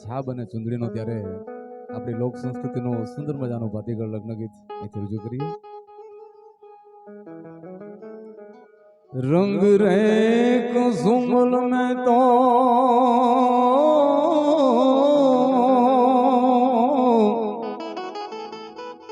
છાબ અને ચુંદડીનો ત્યારે આપણી લોક સંસ્કૃતિનો સુંદર મજાનું ભાતીગળ લગ્ન ગીત અહીંથી રજૂ કરીએ રંગ રે કુસુમલ મેં તો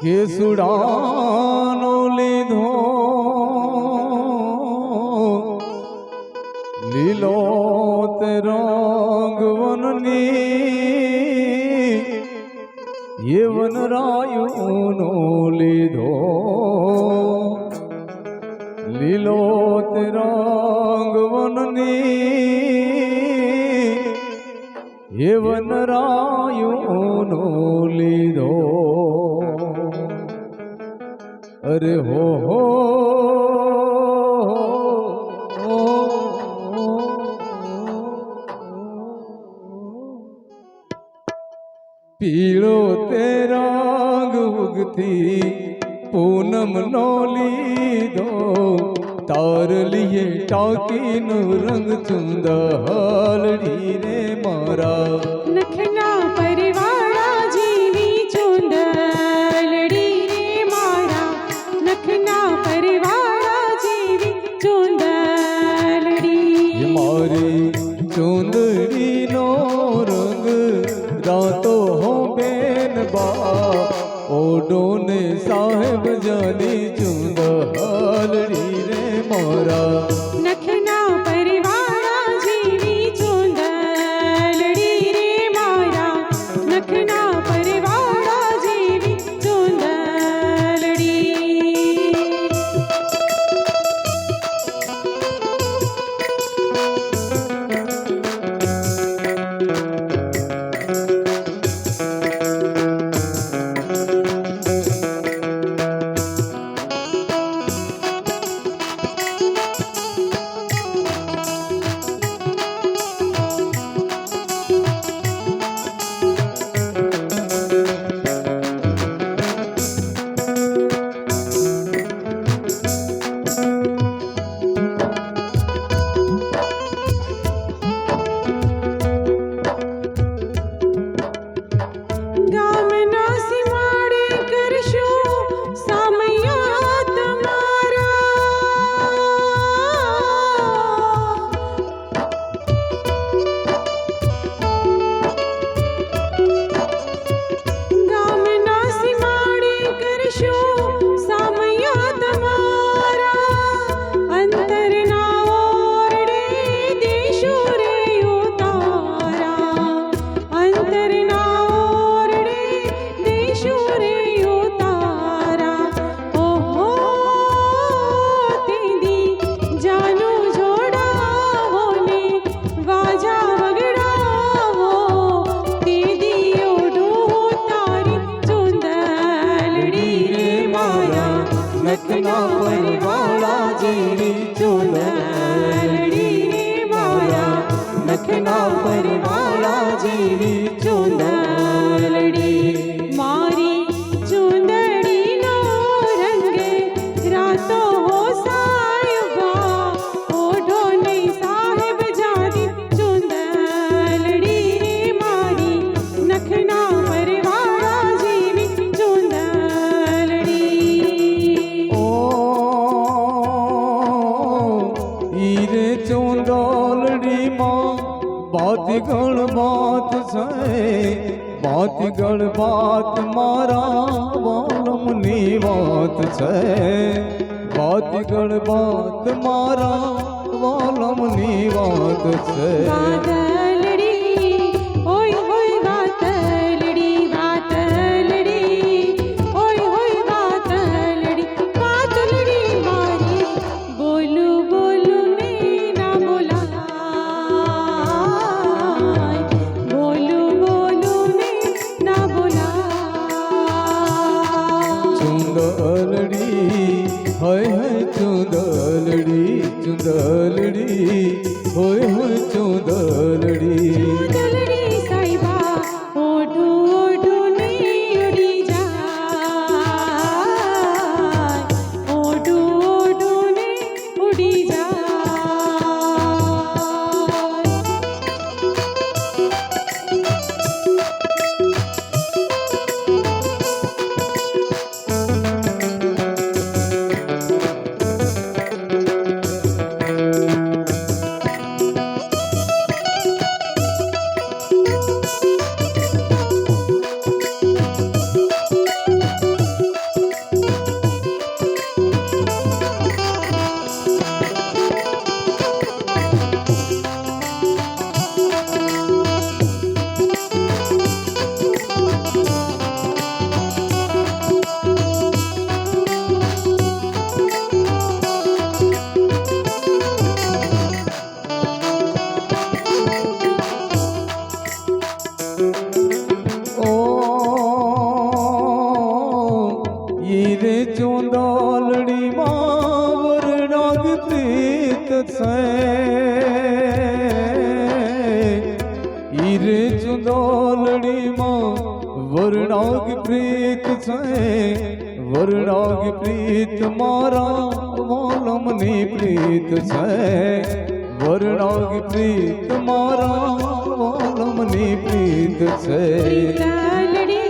કેસુડાનો લીધો લીલો તે રંગ વનની એ વનરાયુનો લીધો લીલો તિરંગ વનની એ વનરાયુનો લીધો અરે હો હો પીળો તે રંગ ઉગતી પૂનમ નો લીધો. તાર લીએ ટાકીનું રંગ ચુંદહલડી રે મારા ચુંદડીનો રંગ રાતો હો બેન બા ઓડો ને સાહેબ જાની ચુંદહલડી રે મારા. નખના પરવાળા જેવી ચુંદલડી મારી ચુંદડીનો રંગ રાતો હો સાયબા ઓઢો નહીં સાહેબ જાદી ચુંદલડી રે મારી નખના પરવાળા જેવી ચુંદલડી ઓ ઈરે ચોંદલડી માં બાત ગણ બાત છે બાત ગણ બાત મારા વાલમની વાત છે. બાત ગણ બાત મારા વાલમની વાત છે. તીત છે ઈર ચુંદોલડીમાં વરણાગ પ્રીત છે વરણાગ પ્રીત મારા મોલમની પ્રીત છે વરણાગ પ્રીત મારા મોલમની પ્રીત છે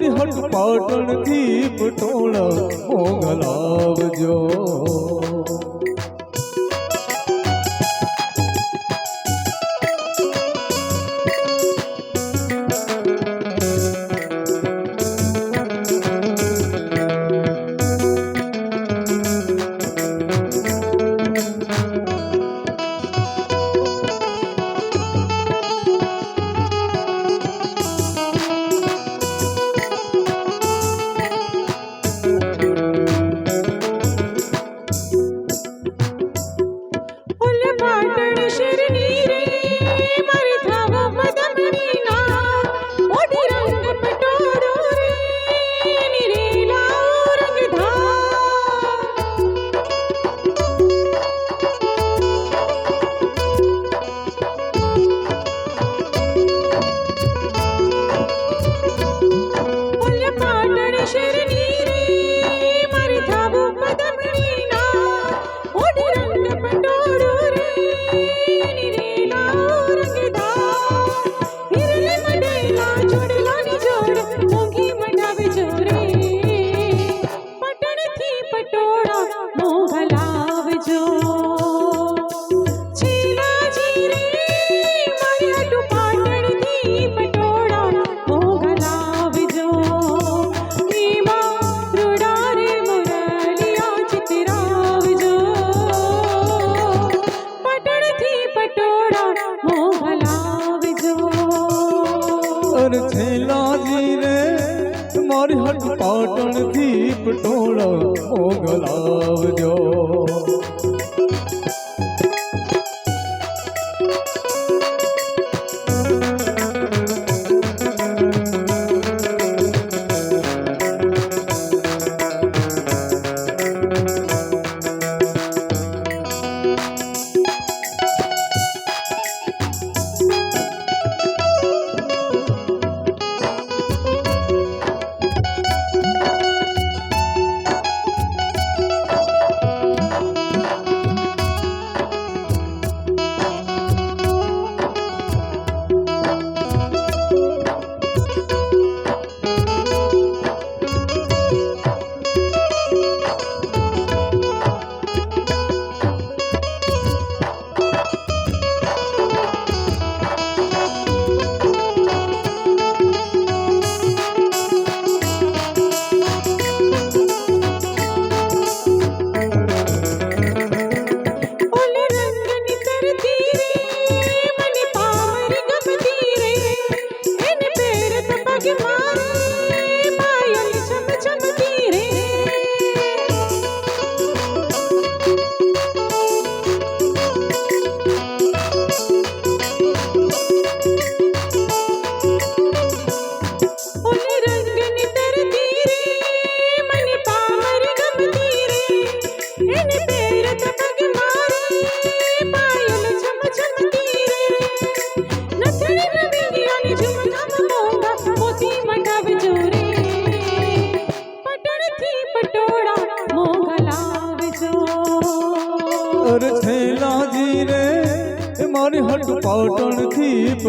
મારી હટ પાટણથી પટોળ મોગલાવજો Oh.